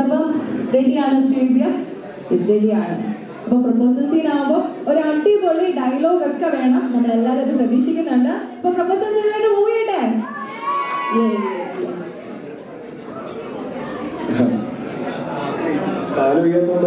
അപ്പം റെഡിയാണ് ശ്രീവിദ്യ? റെഡിയാണ് അപ്പൊ പ്രപ്പോസൽ സീൻ ആവുമ്പോൾ ഒരു അടിപൊളി ഡയലോഗ് ഒക്കെ വേണം. നമ്മൾ എല്ലാവരും അത് പ്രതീക്ഷിക്കുന്നുണ്ട്. അപ്പൊ പ്രൊപ്പോസൽ സീനിലേക്ക് മൂവ് ചെയ്യട്ടെ? കാൽ വയ്യാത്തോണ്ട്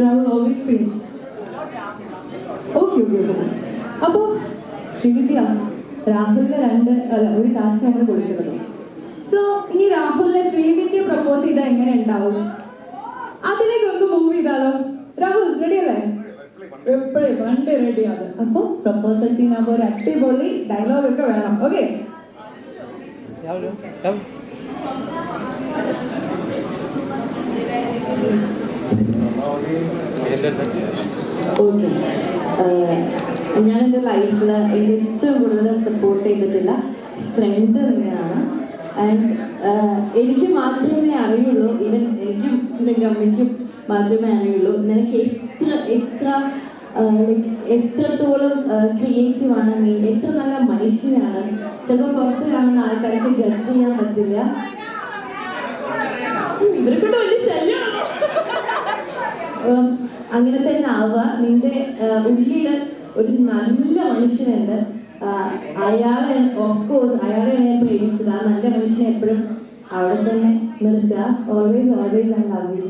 Rahul always cream okay okay okay അപ്പോൾ ശ്രീവിദ്യ രാഹുലിന് രണ്ട് അല്ല ഒരു ടാസ്ക് നമ്മൾ കൊടുക്കുന്നത് സോ ഇനി രാഹുലിനെ ശ്രീവിദ്യ പ്രപ്പോസ് ചെയ്താൽ എങ്ങനെ ഉണ്ടാവും? അതിലേക്ക് ഒന്ന് മൂവ് ചെയ്താലോ? രാഹുൽ റെഡി അല്ലേ? എപ്പോഴും പണ്ട് റെഡിയാണ് അപ്പൊ പ്രപ്പോസൽ ആകുമ്പോൾ ഒരു അടിപൊളി ഡയലോഗ് ഒക്കെ വേണം. ഓക്കെ ഓക്കെ ഞാൻ എന്റെ ലൈഫിൽ എനിക്ക് ഏറ്റവും കൂടുതൽ സപ്പോർട്ട് ചെയ്തിട്ടുള്ള ഫ്രണ്ട് തന്നെയാണ് ആൻഡ് എനിക്ക് മാത്രമേ അറിയുള്ളൂ. ഇവൻ എനിക്കും എന്റെ അമ്മയ്ക്കും മാത്രമേ അറിയുള്ളൂ. നിനക്ക് എത്ര എത്ര ലൈക്ക് എത്രത്തോളം ക്രിയേറ്റീവ് ആണ് നീ എത്ര നല്ല മനുഷ്യനാണ്. ചിലപ്പോൾ പുറത്ത് കാണുന്ന ആൾക്കാർക്ക് ജഡ്ജ് ചെയ്യാൻ പറ്റില്ല. ഇവരെ അങ്ങനെ തന്നെ ആവുക. നിന്റെ ഉള്ളിൽ ഒരു നല്ല മനുഷ്യനുണ്ട്. അയാളെ ഓഫ് കോഴ്സ് അയാളെയാണ് ഞാൻ പ്രേമിച്ചത്. ആ നല്ല മനുഷ്യനെ എപ്പോഴും അവിടെ തന്നെ നിർത്തുക. Always always I love you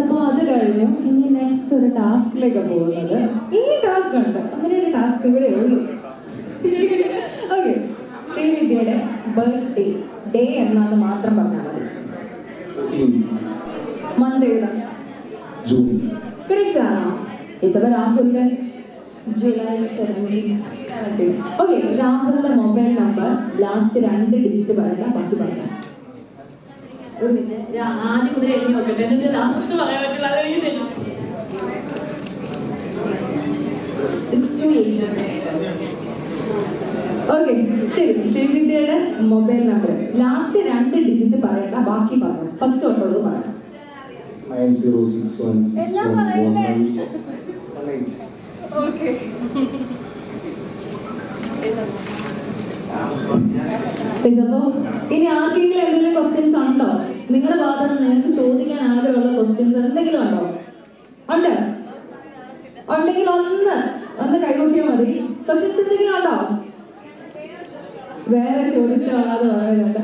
അപ്പോൾ അത് കഴിഞ്ഞു. ഇനി നെക്സ്റ്റ് ഒരു ടാസ്കിലേക്ക് പോകുന്നത്. ഈ ടാസ്ക് ഉണ്ട്. അങ്ങനെ ഒരു ടാസ്ക് ഇവിടെ ഉള്ളൂ. ഓക്കെ ശ്രീവിദ്യയുടെ ബർത്ത്ഡേ ഡേ എന്നാണ് മാത്രം പറഞ്ഞാൽ മന്ത് ഏതാ ജൂൺ കറക്റ്റ് ആണോ? ഇതപ്പോൾ രാഹുലിന്റെ ജൂലൈ സെവന്റീൻ ഓക്കെ രാഹുലിന്റെ മൊബൈൽ നമ്പർ ലാസ്റ്റ് രണ്ട് ഡിജിറ്റ് പറയാം ബാക്കി പറയാം ആദ്യം മുതൽ എഴുതി നോക്കട്ടെ എന്നിട്ട് ലാസ്റ്റ് പറയാൻ പറ്റില്ല അത് എഴുതി സിക്സ് ടു എയ്റ്റ് ഓക്കെ ശരി. ശ്രീവിദ്യയുടെ മൊബൈൽ നമ്പർ ലാസ്റ്റ് രണ്ട് ഡിജിറ്റ് പറയണ്ട ബാക്കി പറയാം. ഫസ്റ്റ് തൊട്ടുള്ളത് പറയാം. Nine zero six one six one one okay അപ്പോ ഇനി ആർക്കെങ്കിലും എന്തെങ്കിലും ക്വസ്റ്റ്യൻസ് ഉണ്ടോ? നിങ്ങളുടെ ഭാഗത്ത് നിന്ന് നിങ്ങൾക്ക് ചോദിക്കാൻ ആഗ്രഹമുള്ള ക്വസ്റ്റ്യൻസ് എന്തെങ്കിലും ഉണ്ടോ? ഉണ്ട്. ഉണ്ടെങ്കിൽ ഒന്ന് ഒന്ന് കൈവക്കിയാൽ മതി. ക്വസ്റ്റ്യൻസ് എന്തെങ്കിലും ഉണ്ടോ? വേറെ ചോദിച്ചാൽ അത് പറയുന്നുണ്ട്